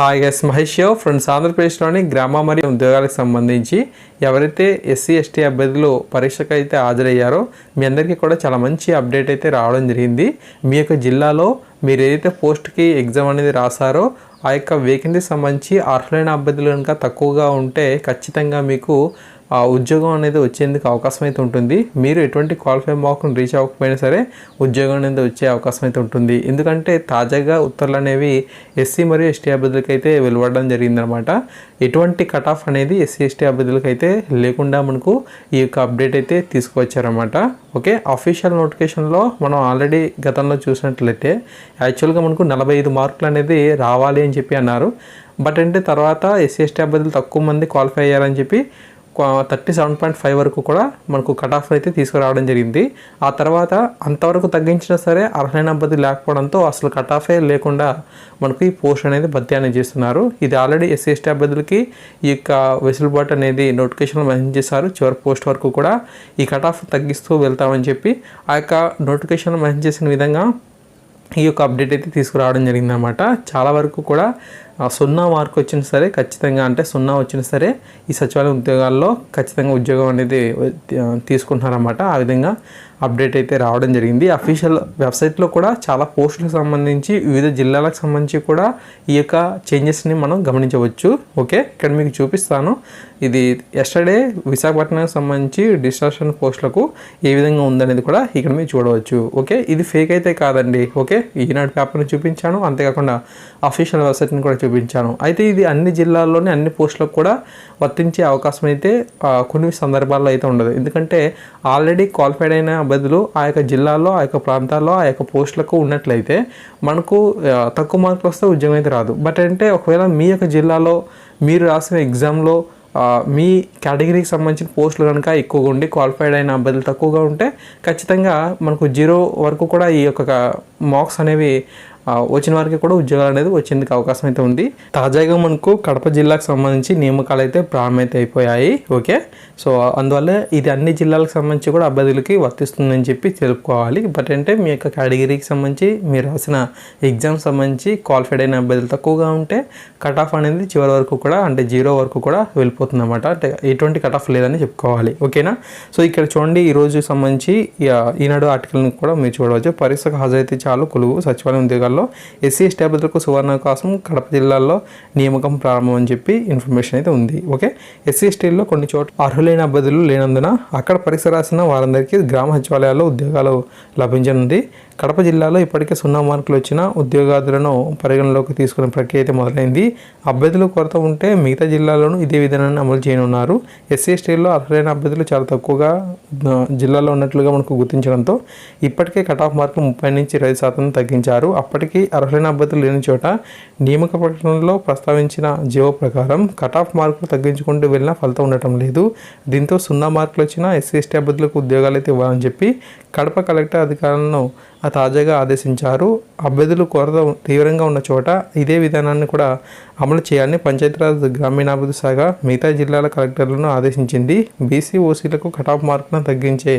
Hi guys Mahesh యో friends ఆంధ్రప్రదేశ్లోని గ్రామ మరియు ఉద్యోగాలకు సంబంధించి ఎవరైతే ఎస్సీ ఎస్టీ అభ్యర్థులు పరీక్షకు అయితే హాజరయ్యారో మీ అందరికీ కూడా చాలా మంచి అప్డేట్ అయితే రావడం జరిగింది. మీ యొక్క జిల్లాలో మీరు ఏదైతే పోస్ట్కి ఎగ్జామ్ అనేది రాసారో ఆ యొక్క వేకెన్సీ సంబంధించి అర్హులైన అభ్యర్థులు కనుక తక్కువగా ఉంటే ఖచ్చితంగా మీకు ఆ ఉద్యోగం అనేది వచ్చేందుకు అవకాశం అయితే ఉంటుంది. మీరు ఎటువంటి క్వాలిఫై మార్కును రీచ్ అవ్వకపోయినా సరే ఉద్యోగం అనేది వచ్చే అవకాశం అయితే ఉంటుంది. ఎందుకంటే తాజాగా ఉత్తర్వులు అనేవి ఎస్సీ మరియు ఎస్టీ అభ్యర్థులకు అయితే వెలువడడం జరిగిందనమాట ఎటువంటి కట్ ఆఫ్ అనేది ఎస్సీ ఎస్టీ అభ్యర్థులకు అయితే లేకుండా మనకు ఈ యొక్క అప్డేట్ అయితే తీసుకువచ్చారన్నమాట. ఓకే అఫీషియల్ నోటిఫికేషన్లో మనం ఆల్రెడీ గతంలో చూసినట్లయితే యాక్చువల్గా మనకు నలభై ఐదు మార్కులు అనేది రావాలి అని చెప్పి అన్నారు. బట్ అంటే తర్వాత ఎస్సీ ఎస్టీ అభ్యర్థులు తక్కువ మంది క్వాలిఫై అయ్యారని చెప్పి థర్టీ సెవెన్ పాయింట్ ఫైవ్ వరకు కూడా మనకు కట్ ఆఫ్ అయితే తీసుకురావడం జరిగింది. ఆ తర్వాత అంతవరకు తగ్గించినా సరే అర్హమైన అభ్యర్థి లేకపోవడంతో అసలు కట్ ఆఫే లేకుండా మనకు ఈ పోస్ట్ అనేది భర్తీ చేస్తున్నారు. ఇది ఆల్రెడీ ఎస్సీ ఎస్టీ అభ్యర్థులకి ఈ యొక్క వెసులుబాటు అనేది నోటిఫికేషన్లో మెసేజ్ చేశారు. చివరి పోస్ట్ వరకు కూడా ఈ కట్ ఆఫ్ తగ్గిస్తూ వెళ్తామని చెప్పి ఆ యొక్క నోటిఫికేషన్ మెసేజ్ చేసిన విధంగా ఈ యొక్క అప్డేట్ అయితే తీసుకురావడం జరిగిందనమాట చాలా వరకు కూడా ఆ, సున్నా మార్క్ వచ్చినా సరే ఖచ్చితంగా అంటే సున్నా వచ్చినా సరే ఈ సచివాలయ ఉద్యోగాల్లో ఖచ్చితంగా ఉద్యోగం అనేది తీసుకుంటున్నారన్నమాట. ఆ విధంగా అప్డేట్ అయితే రావడం జరిగింది. అఫీషియల్ వెబ్సైట్లో కూడా చాలా పోస్టులకు సంబంధించి వివిధ జిల్లాలకు సంబంధించి కూడా ఈ యొక్క చేంజెస్ని మనం గమనించవచ్చు. ఓకే? ఇక్కడ మీకు చూపిస్తాను. ఇది ఎస్టర్డే విశాఖపట్నానికి సంబంధించి డిస్ట్రాక్షన్ పోస్టులకు ఏ విధంగా ఉందనేది కూడా ఇక్కడ మీరు చూడవచ్చు. ఓకే? ఇది ఫేక్ అయితే కాదండి. ఓకే? ఈనాడు పేపర్ని చూపించాను. అంతేకాకుండా అఫీషియల్ వెబ్సైట్ని కూడా చూపించాను. అయితే ఇది అన్ని జిల్లాల్లోని అన్ని పోస్టులకు కూడా వర్తించే అవకాశం అయితే కొన్ని సందర్భాల్లో అయితే ఉండదు. ఎందుకంటే ఆల్రెడీ క్వాలిఫైడ్ అయిన అభ్యర్థులు ఆ యొక్క జిల్లాల్లో ఆ యొక్క ప్రాంతాల్లో ఆ యొక్క పోస్టులకు ఉన్నట్లయితే మనకు తక్కువ మార్కులు వస్తే ఉద్యోగం అయితే రాదు. బట్ అంటే ఒకవేళ మీ యొక్క జిల్లాలో మీరు రాసిన ఎగ్జామ్లో మీ కేటగిరీకి సంబంధించిన పోస్టులు కనుక ఎక్కువగా ఉండి క్వాలిఫైడ్ అయిన అభ్యర్థులు తక్కువగా ఉంటే ఖచ్చితంగా మనకు జీరో వరకు కూడా ఈ యొక్క మార్క్స్ అనేవి వచ్చిన వారికి కూడా ఉద్యోగాలు అనేది వచ్చేందుకు అవకాశం అయితే ఉంది. తాజాగా మనకు కడప జిల్లాకు సంబంధించి నియామకాలు అయితే ప్రారంభమైతే అయిపోయాయి. ఓకే? సో అందువల్ల ఇది అన్ని జిల్లాలకు సంబంధించి కూడా అభ్యర్థులకి వర్తిస్తుందని చెప్పి తెలుపుకోవాలి. బట్ అంటే మీ యొక్క కేటగిరీకి సంబంధించి మీరు రాసిన ఎగ్జామ్ సంబంధించి క్వాలిఫైడ్ అయిన అభ్యర్థులు తక్కువగా ఉంటే కట్ ఆఫ్ అనేది చివరి వరకు కూడా అంటే జీరో వరకు కూడా వెళ్ళిపోతుంది అనమాట అంటే ఎటువంటి కట్ ఆఫ్ లేదని చెప్పుకోవాలి. ఓకేనా? సో ఇక్కడ చూడండి ఈరోజు సంబంధించి ఈనాడు ఆర్టికల్ని కూడా మీరు చూడవచ్చు. పరీక్షకు హాజరైతే చాలు. కొలువు సచివాలయం ఉద్యోగాల్లో ఎస్సీ ఎస్టీ అభ్యర్థులకు సువర్ణ కోసం కడప జిల్లాలో నియామకం ప్రారంభం అని చెప్పి ఇన్ఫర్మేషన్ అయితే ఉంది. ఓకే? ఎస్సీ ఎస్టీల్లో కొన్ని చోట్ల అర్హులైన అభ్యర్థులు లేనందున అక్కడ పరీక్ష రాసిన వారందరికీ గ్రామ సచివాలయాల్లో ఉద్యోగాలు లభించనుంది. కడప జిల్లాలో ఇప్పటికే సున్నా మార్కులు వచ్చిన ఉద్యోగాదులను పరిగణలోకి తీసుకునే ప్రక్రియ అయితే మొదలైంది. అభ్యర్థులు కొరత ఉంటే మిగతా జిల్లాలోనూ ఇదే విధానాన్ని అమలు చేయనున్నారు. ఎస్సీ ఎస్టీల్లో అర్హులైన అభ్యర్థులు చాలా తక్కువగా జిల్లాలో ఉన్నట్లుగా మనకు గుర్తించడంతో ఇప్పటికే కట్ ఆఫ్ మార్కులు ముప్పై నుంచి ఇరవై శాతం తగ్గించారు. అప్పటికీ అర్హులైన అభ్యర్థులు లేని చోట నియామక ప్రకటనలో ప్రస్తావించిన జీవో ప్రకారం కట్ ఆఫ్ మార్కులు తగ్గించుకుంటూ వెళ్ళినా ఫలితం ఉండటం లేదు. దీంతో సున్నా మార్కులు వచ్చిన ఎస్సీ ఎస్టీ అభ్యర్థులకు ఉద్యోగాలు అయితే ఇవ్వాలని చెప్పి కడప కలెక్టర్ అధికారులను తాజాగా ఆదేశించారు. అభ్యర్థులు కొరత తీవ్రంగా ఉన్న చోట ఇదే విధానాన్ని కూడా అమలు చేయాలని పంచాయతీరాజ్ గ్రామీణాభివృద్ధి శాఖ మిగతా జిల్లాల కలెక్టర్లను ఆదేశించింది. బీసీ ఓసీలకు కటాఫ్ మార్కులను తగ్గించే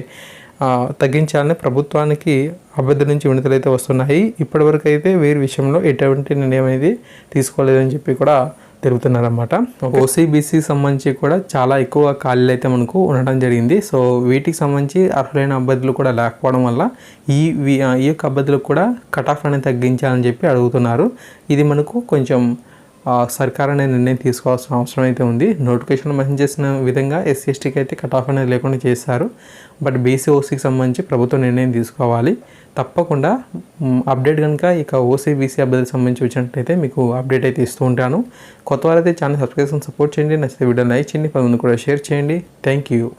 తగ్గించాలని ప్రభుత్వానికి అభ్యర్థుల నుంచి విడుదలైతే వస్తున్నాయి. ఇప్పటివరకు అయితే వీరి విషయంలో ఎటువంటి నిర్ణయం అనేది తీసుకోలేదని చెప్పి కూడా తెలుపుతున్నారన్నమాట ఓసీబీసీ సంబంధించి కూడా చాలా ఎక్కువ ఖాళీలు అయితే మనకు ఉండడం జరిగింది. సో వీటికి సంబంధించి అర్హులైన అభ్యర్థులు కూడా లేకపోవడం వల్ల ఈ ఈ యొక్క అభ్యర్థులకు కూడా కట్ ఆఫ్ అనేది తగ్గించాలని చెప్పి అడుగుతున్నారు. ఇది మనకు కొంచెం సర్కార్ అనే నిర్ణయం తీసుకోవాల్సిన అవసరం అయితే ఉంది. నోటిఫికేషన్ మెన్షన్ చేసిన విధంగా ఎస్సీ ఎస్టీకి అయితే కట్ ఆఫ్ అనేది లేకుండా చేశారు బట్ బీసీ ఓసీకి సంబంధించి ప్రభుత్వం నిర్ణయం తీసుకోవాలి. తప్పకుండా అప్డేట్ కనుక ఇక ఓసీబీసీ అభ్యర్థులకు సంబంధించి వచ్చినట్లయితే మీకు అప్డేట్ అయితే ఇస్తూ ఉంటాను. కొత్త వారైతే ఛానల్ సబ్స్క్రైబ్ సపోర్ట్ చేయండి. నచ్చితే వీడియో లైక్ చేయండి. పది మంది కూడా షేర్ చేయండి. Thank you